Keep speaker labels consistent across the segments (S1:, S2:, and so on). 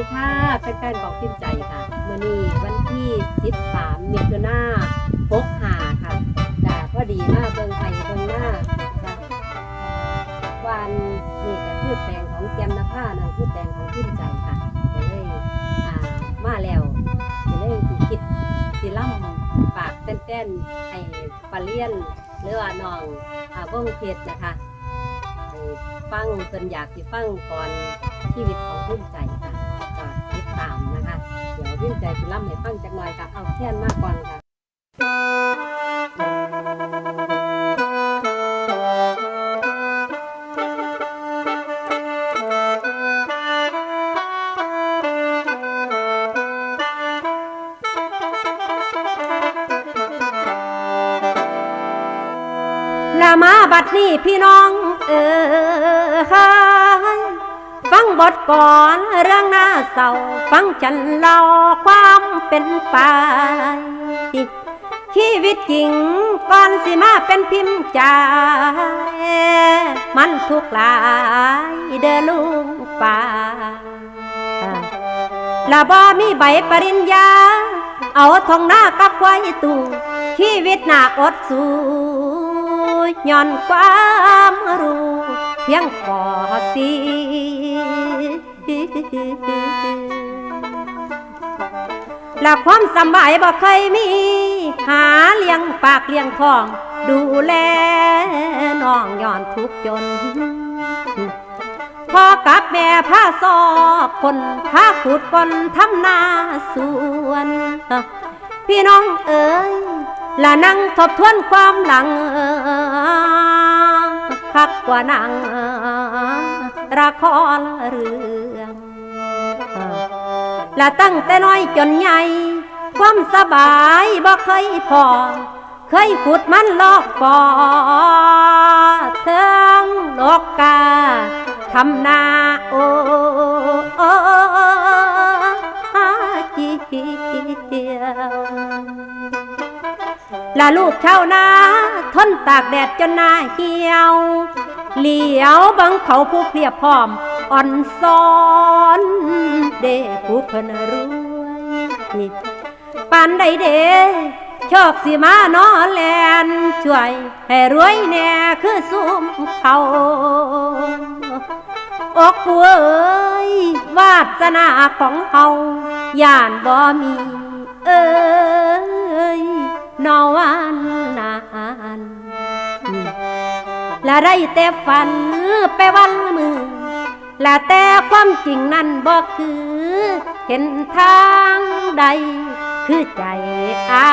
S1: ดีค่ะแฟนๆบอกพิมใจค่ะมื่อนี้วันที่ 13มิถุนาพกหาค่ะจ้าพอดีมาเบิ่งไผ่เบิ่งหน้าจ้ะวันนี่จะพืชแปลงของเกียมนาผ้านั่นพืชแปลงของพิมใจค่ะจะเลยอ่ามาแล้วจะเลยสิคิดสิล่ำปากเต้นๆไอ้ปลาเลี้ยนหรือว่าน้องอ่าวงเพชรนะคะให้ฟังเพิ่นอยากสิฟังก่อนชีวิตของพิมพ์ใจามนะคะ เดี๋ยวพิมพ์ใจจะล่ำให้ฟังจักหน่อยค่ะ เอาแค่นมากก่อนค่ะละมาบัดนี้พี่น้องเออค่ะฟังบท ก่อนเรื่องหน้าเศร้าฟังฉันเล่าความเป็นไปชีวิตจริงก่อนสิมาเป็นพิมพ์ใจมันทุกข์หลายเด้อลุงป่าละบ่มีใบปริญญา เอาทองหน้ากับควายตูชีวิตหน้าอดสูย้อนความรู้ เพียงพอสิ และความสบายบ่เคยมี หาเลี้ยงปากเลี้ยงท้อง ดูแลน้องย้อนทุกจนพ่อกับแม่พาสอบคนพาขุดคนทำนาสวน พี่น้องเอ๋ยละนั่งทบทวนความหลังคักกว่านั่ง ละครเรื่องและตั้งแต่น้อยจนใหญ่ ความสบายบ่เคยพอ เคยขุดมันลอกปอเทิงลอกกาทำนาโอโอหาจีเดียวละลูกชาวนาทนตากแดดจนหน้าเหี่ยว เหลียวบังเขาผู้เพียบพร้อม อ่อนซ้อนเด้ผู้เพิ่นรวยปานใดเด้โชคสิมานอแลนช่วยให้รวยแน่คือซุมเขาอกเว้ยวาสนาของเฮาย่านบ่มี เอ้ยนอวันนาน และได้แต่ฝันไปวันมือ และแต่ความจริงนั้นบ่คือ เห็นทางใด คือใจอา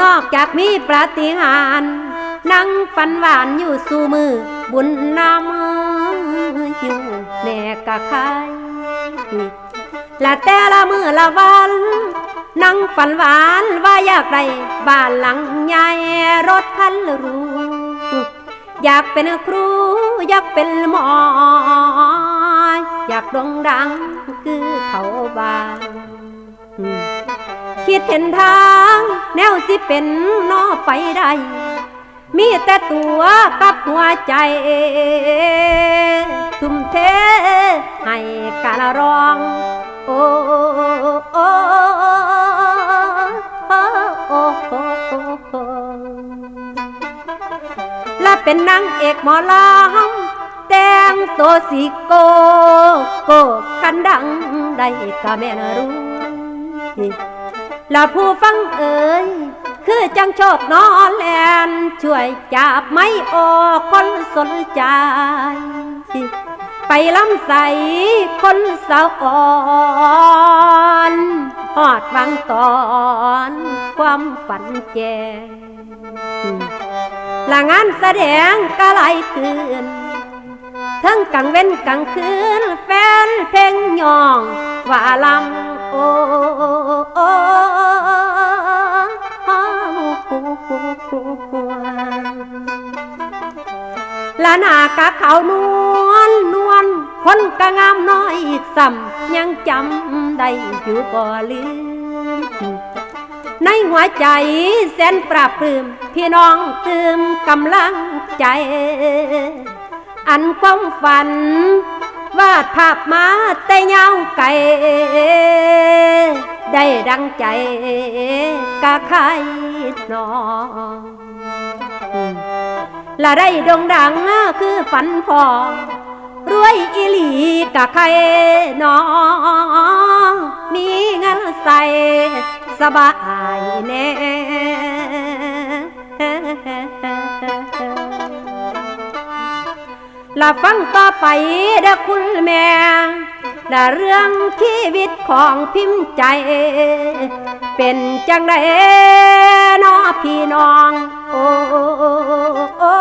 S1: นอกจากมีปาฏิหาริย์นั่งฝันหวานอยู่สู่มือ บุญนำอยู่แม่กะคายและแต่ละมือละวัน นั่งฝันหวานว่าอยากได้บ้านหลังใหญ่รถคันหรูอยากเป็นครู อยากเป็นหมอ อยากโด่งดังคือเขาบางคิดเห็นทาง แนวสิเป็นนอไปได้ มีแต่ตัวกับหัวใจ ทุ่มเทให้การร้อง โอ้ เป็นนางเอกหมอลำแต่งตัวสีโกโก้คันดังได้ก็แม่นรู้และผู้ฟังเอ่ยคือจังโชคนอนแลนช่วยจับไม่ออกคนสนใจ ไปลำใสคนสาวอ่อนอดวังตอน ความฝันแจ ละงานแสดงก็ไหลคืนทั้งกลางเว้นกลางคืนแฟนเพลงยองว่าลำโอ้โอ้ละหนากะเขานวลนวลคนกะงามน้อยซ้ำยังจำได้อยู่บ่ลืม ในหัวใจแสนปราบปลื้มพี่น้องเติมกำลังใจ อันความฝัน วาดภาพมาแต่ยาวไกลได้ดังใจกะใครนอละได้ดงดังคือฝันพอรวยอีหลีกะใครนอมีเงินใส่ สบายแน่ละฟังต่อไปเด้อคุณแม่ละเรื่องชีวิตของพิมพ์ใจ เป็นจังไดน้อพี่น้องโอโอ้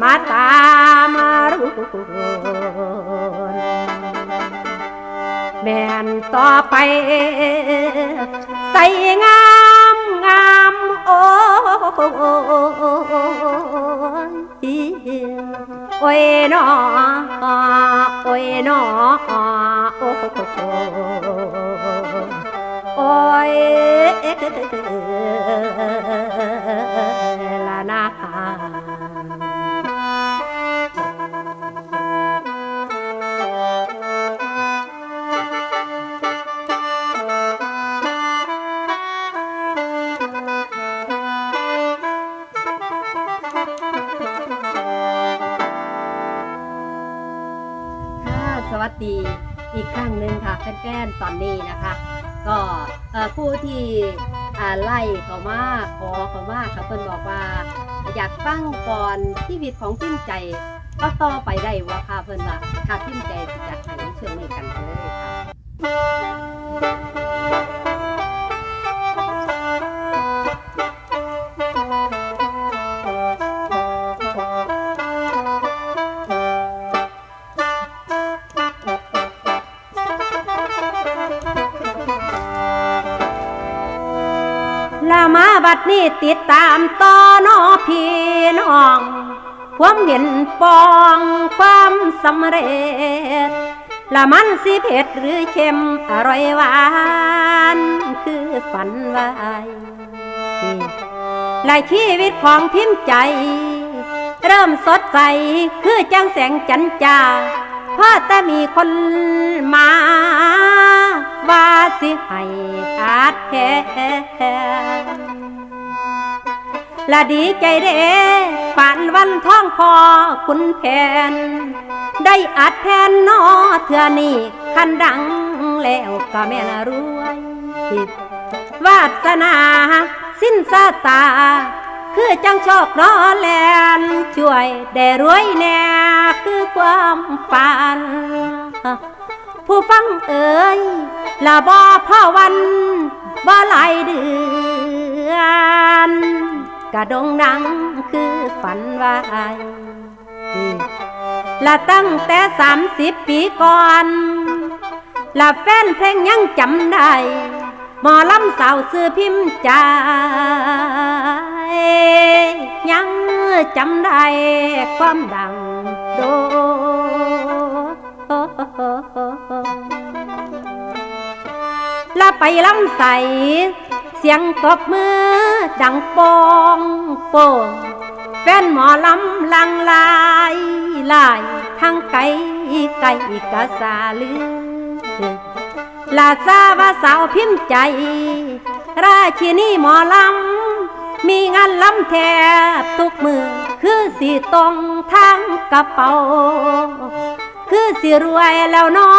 S1: มาตามมารู้ แม่นต่อไปใส่งามงามโอ้ยโอ้ยนอโอ้ยนอโอ้โอ้ยละนา ดีอีกครั้งหนึ่งค่ะแฟนๆตอนนี้นะคะ ก็ผู้ที่ไล่เขามาขอเขามาค่ะเพิ่นบอกว่า อยากฟังก่อนชีวิตของพิมใจก็ต่อไปได้ว่าค่ะเพิ่นว่าค่ะพิมใจจะให้ในช่วงนี้กันเลย นี้ติดตามต่อนอพี่น้อง ความเห็นปองความสำเร็จ ละมันสิเผ็ดหรือเค็มอร่อยหวาน คือฝันไว้ลายชีวิตของพิมพ์ใจ เริ่มสดใส คือจังแสงจันจาเพราะแต่มีคนมา ว่าสิให้อาจแพ้ละดีใจเด้ป่านวันท้องพอคุณแผน ได้อัดแผนนอเถื่อนี่คันดังแล้วก็แม่นรวยวาสนา สิ้นสาตา คือจังโชครอแลนช่วยได้รวยแน่คือความฝัน ผู้ฟังเอ่ยละบ่พ่อวันบ่หลายเดือน กระดงดังคือฝันไว้ละตั้งแต่สามสิบปีก่อนละแฟนเพลงยังจำได้หมอลำสาวซื้อพิมพ์ใจยังจำได้ความดังโดละไปลำใส สียงตบมือดังปองโป่งแฟนหมอลำลังลายลายทางไกลไกลกะสาลือลาซาว่าสาวพิมพ์ใจ ราชินีหมอลำ มีงานลำแทบทุกมือ คือสีตรงทางกระเป๋า คือสิรวยแล้วนอ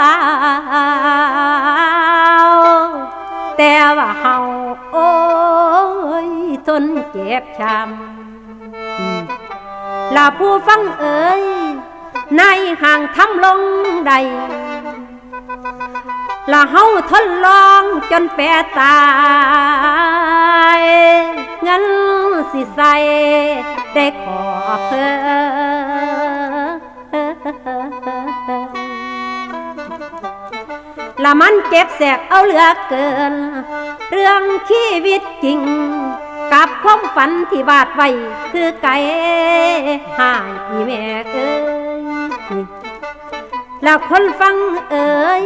S1: ลา แต่ว่าเฮาโอ้ยทนเจ็บช้ำลาผู้ฟังเอ่ยในห่างทำลงใดละเฮาทดลองจนแปรตายงั้นสิใส่ได้ขอเพิ่ ละมันเจ็บแสบเอาเหลือเกิน เรื่องชีวิตจริง กับความฝันที่วาดไว้ คือไก่หายพี่แม่เอ้ยแล้วคนฟังเอ่ย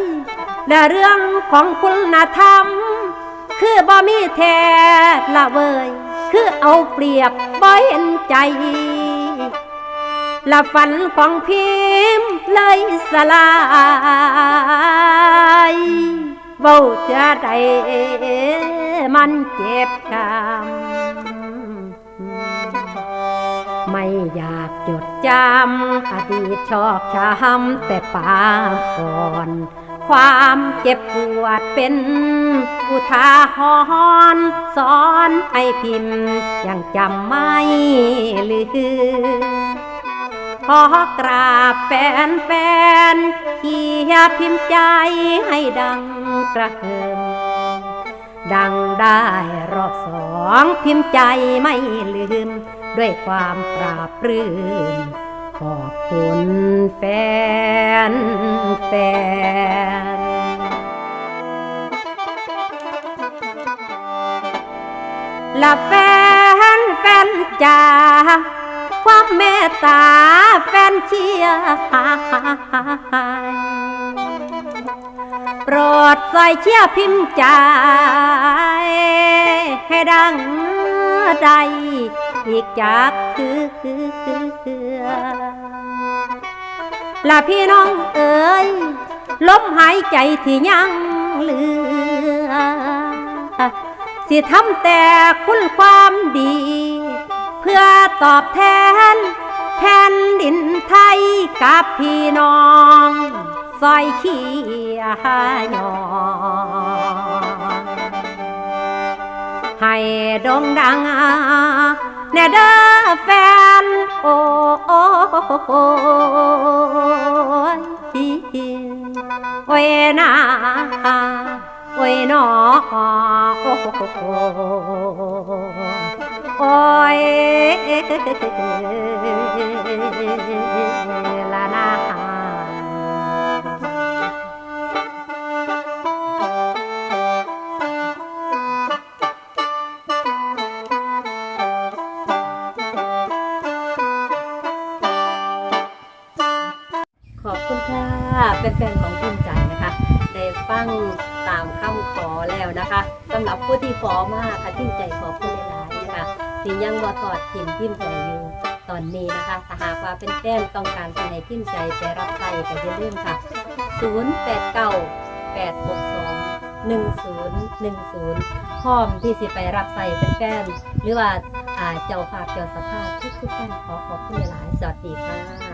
S1: และเรื่องของคุณธรรม คือบ่มีแท้ละเวย คือเอาเปรียบบ่เห็นใจ ละฝันของพิมพ์เลยสลายเว้าเท่าใดมันเจ็บกำไม่อยากจดจำอดีตชอกช้ำแต่ปางก่อน ความเจ็บปวดเป็นอุทาหรณ์สอนให้พิมพ์ยังจำไม่ลืม ขอกราบแฟนแฟนๆเขียพิมพ์ใจให้ดังกระเฮิมดังได้รอบสองพิมพ์ใจไม่ลืม ด้วยความปราบรื้มขอบคุณแฟนแฟนละแฟนแฟนจ๋า ความเมตตาแฟนเชียโปรดใส่เชียพิมพ์ใจ ให้ดังใจอีกจากคือคือคือคือละพี่น้องเอ๋ยลมหายใจที่ยังเหลือ สิทำแต่คุณความดี เพื่อตอบแทนแผ่นดินไทยกับพี่น้องซอยขียองให้ดงดังแน่เด้อแฟน โอ้โอ้โอ้ยนาโอ้ยนอโอ้ อ้ยละนา
S2: ขอบคุณค่ะเป็นแฟนของภูมิใจนะคะได้ฟังตามคำขอแล้วนะคะสำหรับผู้ที่ขอมากค่ะพิมพ์ใจขอบคุณ สียังบ่ทอดทิมพิมพ์ใจอยู่ ตอนนี้นะคะถ้าหากว่าเป็นแฟนต้องการที่ให้พิมพ์ใจไปรับใช้ก็อย่าลืมค่ะ 089 862 1010พร้อมที่สิไปรับใส่เป็นแฟนหรือว่าเจ้าภาพเจ้าสภาพทุกทุกท่านขอขอบคุณหลายสวัสดีค่ะ